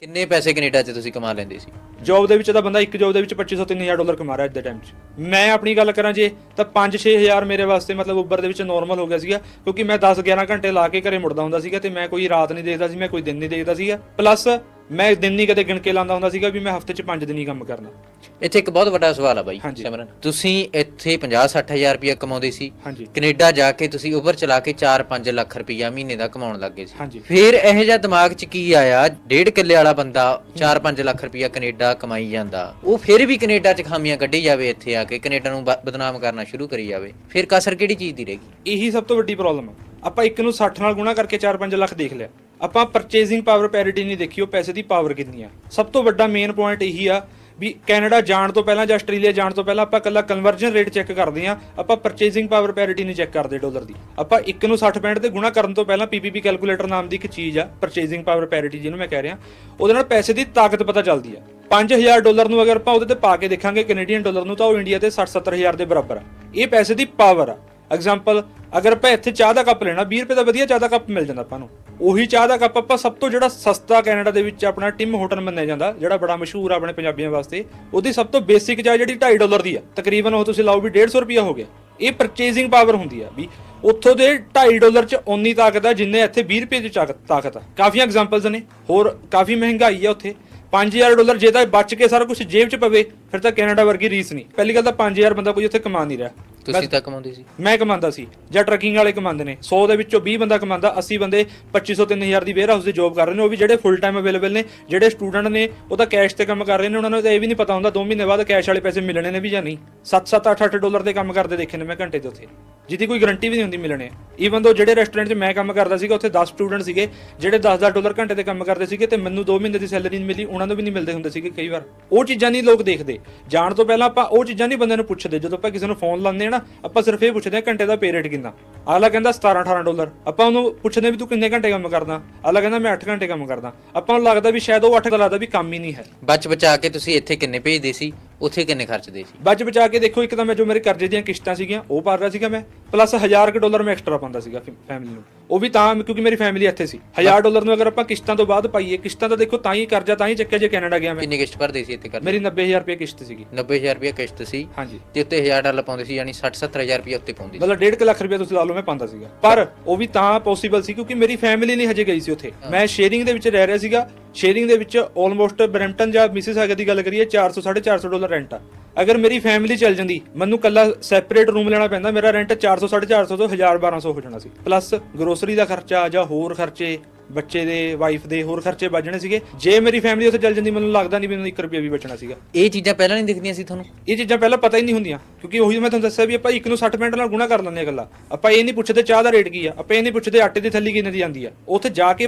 ਕਿੰਨੇ ਪੈਸੇ ਕੈਨੇਡਾ 'ਚ ਤੁਸੀਂ ਕਮਾ ਲੈਂਦੇ ਸੀ? ਜੌਬ ਦੇ ਵਿੱਚ ਤਾਂ ਬੰਦਾ ਇੱਕ ਜੌਬ ਦੇ ਵਿੱਚ 2500 3000 ਡਾਲਰ ਕਮਾ ਰਿਹਾ ਅੱਜ ਦੇ ਟਾਈਮ 'ਚ। ਮੈਂ ਆਪਣੀ ਗੱਲ ਕਰਾਂ ਜੇ, ਤਾਂ 5-6000 ਮੇਰੇ ਵਾਸਤੇ, ਮਤਲਬ ਉੱਬਰ ਦੇ ਵਿੱਚ ਨਾਰਮਲ ਹੋ ਗਿਆ ਸੀਗਾ, ਕਿਉਂਕਿ ਮੈਂ 10-11 ਘੰਟੇ ਲਾ ਕੇ ਘਰੇ ਮੁੜਦਾ ਹੁੰਦਾ ਸੀਗਾ ਤੇ ਮੈਂ ਕੋਈ ਰਾਤ ਨਹੀਂ ਦੇਖਦਾ ਸੀ, ਮੈਂ ਕੋਈ ਦਿਨ ਨਹੀਂ ਦੇਖਦਾ ਸੀਗਾ। ਪਲੱਸ ਮੈਂ ਦਿਨ ਨਹੀਂ ਕਦੇ ਗਿਣ ਕੇ ਲਾਉਂਦਾ ਹੁੰਦਾ ਸੀਗਾ ਵੀ ਮੈਂ ਹਫ਼ਤੇ 'ਚ 5 ਦਿਨ ਹੀ ਕੰਮ ਕਰਨਾ। ਇੱਥੇ ਇੱਕ ਬਹੁਤ ਵੱਡਾ ਸਵਾਲ ਆ ਬਾਈ ਹਾਂਜੀ। ਸਿਮਰਨ। ਤੁਸੀਂ ਇੱਥੇ 50-60000 ਰੁਪਏ ਕਮਾਉਂਦੇ ਸੀ। ਹਾਂਜੀ। ਕੈਨੇਡਾ ਜਾ ਕੇ ਤੁਸੀਂ ਉਬਰ ਚਲਾ ਕੇ 4-5 ਲੱਖ ਰੁਪਈਆ ਮਹੀਨੇ ਦਾ ਕਮਾਉਣ ਲੱਗੇ ਸੀ। ਹਾਂਜੀ। ਫਿਰ ਇਹ ਜਿਹਾ ਦਿਮਾਗ 'ਚ ਕੀ ਆਇਆ ਡੇਢ ਕਿੱਲੇ ਵਾਲਾ ਬੰਦਾ 4-5 ਲੱਖ ਰੁਪਈਆ ਕੈਨੇਡਾ ਕਮਾਈ ਜਾਂਦਾ। ਉਹ ਫਿਰ ਵੀ ਕੈਨੇਡਾ 'ਚ ਖਾਮੀਆਂ ਕੱਢੀ ਜਾਵੇ ਇੱਥੇ ਆ ਕੇ ਕੈਨੇਡਾ ਨੂੰ ਬ- ਬਦਨਾਮ ਕਰਨਾ ਸ਼ੁਰੂ ਕਰੀ ਜਾਵੇ। ਫਿਰ ਕਸਰ ਕਿਹੜੀ ਚੀਜ਼ ਦੀ ਰਹੇਗੀ ਇਹੀ ਸਭ ਤੋਂ ਵੱਡੀ ਪ੍ਰੋਬਲਮ ਹੈ ਆਪਾਂ ਇੱਕ ਨੂੰ 60 ਨਾਲ ਗੁਣਾ ਕਰਕੇ 4-5 ਲੱਖ ਦੇਖ ਲਿਆ। ਆਪਾਂ ਪਰਚੇਸਿੰਗ ਪਾਵਰ ਪੈਰਿਟੀ ਨਹੀਂ ਦੇਖੀ, ਉਹ ਪੈਸੇ ਦੀ ਪਾਵਰ ਕਿੰਨੀ ਆ? ਸਭ ਤੋਂ ਵੱਡਾ ਮੇਨ ਪੁਆਇੰਟ ਇਹੀ ਆ ਵੀ ਕੈਨੇਡਾ ਜਾਣ ਤੋਂ ਪਹਿਲਾਂ ਜਾਂ ਆਸਟ੍ਰੇਲੀਆ ਜਾਣ ਤੋਂ ਪਹਿਲਾਂ ਆਪਾਂ ਕੱਲਾ ਕਨਵਰਜਨ ਰੇਟ ਚੈੱਕ ਕਰਦੇ ਆ ਆਪਾਂ ਪਰਚੇਸਿੰਗ ਪਾਵਰ ਪੈਰਿਟੀ ਨਹੀਂ ਚੈੱਕ ਕਰਦੇ ਡਾਲਰ ਦੀ। ਆਪਾਂ ਇੱਕ ਨੂੰ 60 65 ਤੇ ਗੁਣਾ ਕਰਨ ਤੋਂ ਪਹਿਲਾਂ ਪੀਪੀਪੀ ਕੈਲਕੂਲੇਟਰ ਨਾਮ ਦੀ ਇੱਕ ਚੀਜ਼ ਆ ਪਰਚੇਸਿੰਗ ਪਾਵਰ ਪੈਰਿਟੀ ਜਿਹਨੂੰ ਮੈਂ ਕਹਿ ਰਿਹਾ। ਉਹਦੇ ਨਾਲ ਪੈਸੇ ਦੀ ਤਾਕਤ ਪਤਾ ਚੱਲਦੀ ਆ। 5000 ਡਾਲਰ ਨੂੰ ਅਗਰ ਆਪਾਂ ਉਹਦੇ ਤੇ ਪਾ ਕੇ ਦੇਖਾਂਗੇ ਕੈਨੇਡੀਅਨ ਡਾਲਰ ਨੂੰ, ਤਾਂ ਉਹ ਇੰਡੀਆ ਤੇ 60 70000 ਦੇ ਬਰਾਬਰ ਆ। ਇਹ ਪੈਸੇ ਦੀ ਪਾਵਰ ਆ। ਐਗਜ਼ਾਮਪਲ ਅਗਰ ਆਪਾਂ ਇੱਥੇ ਚਾਹ ਦਾ ਕੱਪ ਲੈਣਾ 20 ਰੁਪਏ ਦਾ ਵਧੀਆ ਚਾਹ ਦਾ ਕੱਪ ਮਿਲ ਜਾਂਦਾ ਆਪਾਂ ਨੂੰ। ਉਹੀ ਚਾਹ ਦਾ ਕੱਪ ਆਪਾਂ ਸਭ ਤੋਂ ਜਿਹੜਾ ਸਸਤਾ ਕੈਨੇਡਾ ਦੇ ਵਿੱਚ ਆਪਣਾ ਟਿਮ ਹੋਟਲ ਮੰਨਿਆ ਜਾਂਦਾ, ਜਿਹੜਾ ਬੜਾ ਮਸ਼ਹੂਰ ਆ ਆਪਣੇ ਪੰਜਾਬੀਆਂ ਵਾਸਤੇ, ਉਹਦੀ ਸਭ ਤੋਂ ਬੇਸਿਕ ਚਾਹ ਜਿਹੜੀ 2.5 ਡਾਲਰ ਦੀ ਆ। ਤਕਰੀਬਨ ਉਹ ਤੁਸੀਂ ਲਾਓ ਵੀ 150 ਰੁਪਿਆ ਹੋ ਗਿਆ। ਇਹ ਪਰਚੇਸਿੰਗ ਪਾਵਰ ਹੁੰਦੀ ਆ ਵੀ ਉੱਥੋਂ ਦੇ 2.5 ਡਾਲਰ ਚ ਓਨੀ ਤਾਕਤ ਆ ਜਿੰਨੇ ਇੱਥੇ 20 ਰੁਪਏ ਦੀ ਤਾਕਤ ਤਾਕਤ ਆ। ਕਾਫੀ ਐਗਜ਼ਾਮਪਲਸ ਨੇ। ਹੋਰ ਕਾਫੀ ਮਹਿੰਗਾਈ ਆ ਉੱਥੇ। 5000 ਡਾਲਰ ਜੇ ਤਾਂ ਬਚ ਕੇ ਸਾਰਾ ਕੁਝ ਜੇਬ 'ਚ ਪਵੇ, ਫਿਰ ਤਾਂ ਕੈਨੇਡਾ ਵਰਗੀ ਰੀਸ ਨਹੀਂ। ਪਹਿਲੀ ਗੱਲ ਤਾਂ 5000 ਬੰਦਾ ਕੋਈ ਉੱਥੇ ਕਮਾ ਨਹੀਂ ਰਿਹਾ। ਤੁਸੀਂ ਤਾਂ ਕਮਾਉਂਦੇ ਸੀ। ਮੈਂ ਕਮਾਉਂਦਾ ਸੀ ਜਾਂ ਟਰੱਕਿੰਗ ਵਾਲੇ ਕਮਾਉਂਦੇ ਨੇ। 100 ਦੇ ਵਿੱਚੋਂ 20 ਬੰਦਾ ਕਮਾਉਂਦਾ 80 ਬੰਦੇ 2500 3000 ਦੀ ਵੇਅਰ ਹਾਊਸ ਦੀ ਜੌਬ ਕਰ ਰਹੇ ਨੇ। ਉਹ ਵੀ ਜਿਹੜੇ ਫੁੱਲ ਟਾਈਮ ਅਵੇਲੇਬਲ ਨੇ ਜਿਹੜੇ ਸਟੂਡੈਂਟ ਨੇ ਉਹ ਤਾਂ ਕੈਸ਼ ਤੇ ਕੰਮ ਕਰ ਰਹੇ ਨੇ। ਉਹਨਾਂ ਨੂੰ ਤਾਂ ਇਹ ਵੀ ਨਹੀਂ ਪਤਾ ਹੁੰਦਾ 2 ਮਹੀਨੇ ਬਾਅਦ ਕੈਸ਼ ਵਾਲੇ ਪੈਸੇ ਮਿਲਣੇ ਨੇ ਵੀ ਜਾਂ ਨਹੀਂ। 7-7 8-8 ਡਾਲਰ ਦੇ ਕੰਮ ਕਰਦੇ ਦੇਖੇ ਨੇ ਮੈਂ ਘੰਟੇ ਦੇ ਉੱਥੇ ਜਿਹਦੀ ਕੋਈ ਗਾਰੰਟੀ ਵੀ ਨਹੀਂ ਹੁੰਦੀ ਮਿਲਣੇ। ਈਵਨ ਦੋ ਜਿਹੜੇ ਰੈਸਟੋਰੈਂਟ 'ਚ ਮੈਂ ਕੰਮ ਕਰਦਾ ਸੀਗਾ ਉੱਥੇ 10 ਸਟੂਡੈਂਟ ਸੀਗੇ ਜਿਹੜੇ 10-10 ਡਾਲਰ ਘੰਟੇ ਤੇ ਕੰਮ ਕਰਦੇ ਸੀਗੇ ਤੇ ਮੈਨੂੰ 2 ਮਹੀਨੇ ਦੀ ਸੈਲਰੀ ਨਹੀਂ ਮਿਲੀ ਉਹਨਾਂ ਨੂੰ ਵੀ ਨਹੀਂ ਮਿਲਦੇ ਹੁੰਦੇ ਸੀਗੇ ਕਈ ਵਾਰ। ਉਹ ਚੀਜ਼ਾਂ ਨਹੀਂ ਲੋਕ ਦੇਖਦੇ। ਜਾਣ ਤੋਂ ਪਹਿਲਾਂ ਆਪਾਂ ਉਹ ਚੀਜ਼ਾਂ ਨਹੀਂ ਬੰਦੇ ਨੂੰ ਪੁੱਛਦੇ। ਜਦੋਂ ਆਪਾਂ ਕਿਸੇ ਨੂੰ ਫੋਨ ਲਾਉਂਦੇ ਆ ਨਾ ਆਪਾਂ ਸਿਰਫ ਇਹ ਪੁੱਛਦੇ ਆ ਘੰਟੇ ਦਾ ਪੇ ਰੇਟ ਕਿੰਨਾ। ਅਗਲਾ ਕਹਿੰਦਾ 17-18 ਡਾਲਰ। ਆਪਾਂ ਉਹਨੂੰ ਪੁੱਛਦੇ ਵੀ ਤੂੰ ਕਿੰਨੇ ਘੰਟੇ ਕੰਮ ਕਰਦਾ? ਅਗਲਾ ਕਹਿੰਦਾ ਮੈਂ 8 ਘੰਟੇ ਕੰਮ ਕਰਦਾ। ਆਪਾਂ ਨੂੰ ਲੱਗਦਾ ਵੀ ਸ਼ਾਇਦ ਉਹ 8 ਲੱਗਦਾ ਵੀ ਕੰਮ ਹੀ ਨਹੀਂ ਹੈ। ਬਚ ਬਚਾ ਕੇ ਤੁਸੀਂ ਇੱਥੇ ਕਿੰਨੇ ਭੇਜਦੇ ਸੀ? ਉੱਥੇ ਕਿੰਨੇ ਖਰਚਦੇ ਸੀ? ਬਚ ਬਚਾ ਕੇ ਦੇਖੋ ਇੱਕ ਤਾਂ ਮੈਂ ਜੋ ਮੇਰੇ ਕਰਜ਼ੇ ਦੀਆਂ ਕਿਸ਼ਤਾਂ ਸੀਗੀਆਂ ਉਹ ਭਰ ਰਿਹਾ ਸੀਗਾ ਮੈਂ। ਪਲੱਸ 1000 ਕੁ ਡਾਲਰ ਮੈਂ ਐਕਸਟਰਾ ਪਾਉਂਦਾ ਸੀਗਾ ਫੈਮਿਲੀ ਨੂੰ। ਉਹ ਵੀ ਤਾਂ ਕਿਉਂਕਿ ਮੇਰੀ ਫੈਮਿਲੀ ਇੱਥੇ ਸੀ। 1000 ਡਾਲਰ ਨੂੰ ਅਗਰ ਆਪਾਂ ਕਿਸ਼ਤਾਂ ਤੋਂ ਬਾਅਦ ਪਾਈਏ ਕਿਸ਼ਤਾਂ ਤਾਂ ਦੇਖੋ ਤਾਂ ਹੀ ਕਰਜ਼ਾ ਤਾਂ ਹੀ ਚੱਕਿਆ ਜੇ ਕੈਨੇਡਾ ਗਿਆ ਮੈਂ। ਕਿੰਨੀ ਕਿਸ਼ਤ ਭਰਦੇ ਸੀ ਇੱਥੇ ਕਰ ਮੇਰੀ 90000 ਰੁਪਏ ਕਿਸ਼ਤ ਸੀਗੀ। 90000 ਰੁਪਏ ਕਿਸ਼ਤ ਸੀ। ਹਾਂਜੀ। ਤੇ ਉੱਤੇ 1000 ਡਾਲਰ ਪਾਉਂਦੇ ਸੀ ਯਾਨੀ 60-70000 ਰੁਪਏ ਉੱਤੇ ਪਾਉਂਦੇ ਸੀ। ਮਤਲਬ 1.5 ਲੱਖ ਰੁਪਏ ਤੁਸੀਂ ਲਾ ਲਓ ਮੈਂ ਪਾਉਂਦਾ ਸੀਗਾ। ਪਰ ਉਹ ਵੀ ਤਾਂ ਪੋਸੀਬਲ ਸੀ ਕਿਉਂਕਿ ਮੇਰੀ ਫੈਮਿਲੀ ਨਹੀਂ ਹਜੇ ਗਈ ਸੀ ਉੱਥੇ। ਮੈਂ ਸ਼ੇਅਰਿੰਗ ਦੇ ਵਿੱਚ ਰਹਿ ਰਿਹਾ ਸੀਗਾ। ਸ਼ੇਅਰਿੰਗ ਦੇ ਵਿੱਚ ਆਲਮੋਸਟ ਬਰੈਂਪਟਨ ਜਾਂ ਮਿਸਿਸ ਹੈਗਾ ਦੀ ਗੱਲ ਕਰੀਏ 400 450 ਡਾਲਰ ਰੈਂਟ ਆ। ਅਗਰ ਮੇਰੀ ਫੈਮਿਲੀ ਚੱਲ ਜਾਂਦੀ ਮੈਨੂੰ ਕੱਲਾ ਸੈਪਰੇਟ ਰੂਮ ਲੈਣਾ ਪੈਂਦਾ ਮੇਰਾ ਰੈਂਟ 400 450 ਤੋਂ 1000 1200 ਹੋ ਜਾਣਾ ਸੀ। ਪਲੱਸ ਗਰੋਸਰੀ ਦਾ ਖਰਚਾ ਜਾਂ ਹੋਰ ਖਰਚੇ ਬੱਚੇ ਦੇ ਵਾਈਫ ਦੇ ਹੋਰ ਖਰਚੇ ਵੱਜਣੇ ਸੀਗੇ। ਜੇ ਮੇਰੀ ਫੈਮਿਲੀ ਉੱਥੇ ਚੱਲ ਜਾਂਦੀ ਮੈਨੂੰ ਲੱਗਦਾ ਨਹੀਂ ਮੈਨੂੰ 1 ਰੁਪਿਆ ਵੀ ਬਚਣਾ ਸੀਗਾ। ਇਹ ਚੀਜ਼ਾਂ ਪਹਿਲਾਂ ਨਹੀਂ ਦਿਖਦੀਆਂ ਸੀ ਤੁਹਾਨੂੰ? ਇਹ ਚੀਜ਼ਾਂ ਪਹਿਲਾਂ ਪਤਾ ਹੀ ਨਹੀਂ ਹੁੰਦੀਆਂ ਕਿਉਂਕਿ ਉਹੀ ਮੈਂ ਤੁਹਾਨੂੰ ਦੱਸਿਆ ਵੀ ਆਪਾਂ ਇੱਕ ਨੂੰ 60 ਮਿੰਟ ਨਾਲ ਗੁਣਾ ਕਰ ਲੈਂਦੇ ਆ ਗੱਲਾਂ। ਆਪਾਂ ਇਹ ਨਹੀਂ ਪੁੱਛਦੇ ਚਾਹ ਦਾ ਰੇਟ ਕੀ ਆ ਆਪਾਂ ਇਹ ਨਹੀਂ ਪੁੱਛਦੇ ਆਟੇ ਦੀ ਥੱਲੀ ਕਿੰਨੇ ਦੀ ਆਂਦੀ ਆ। ਉੱਥੇ ਜਾ ਕੇ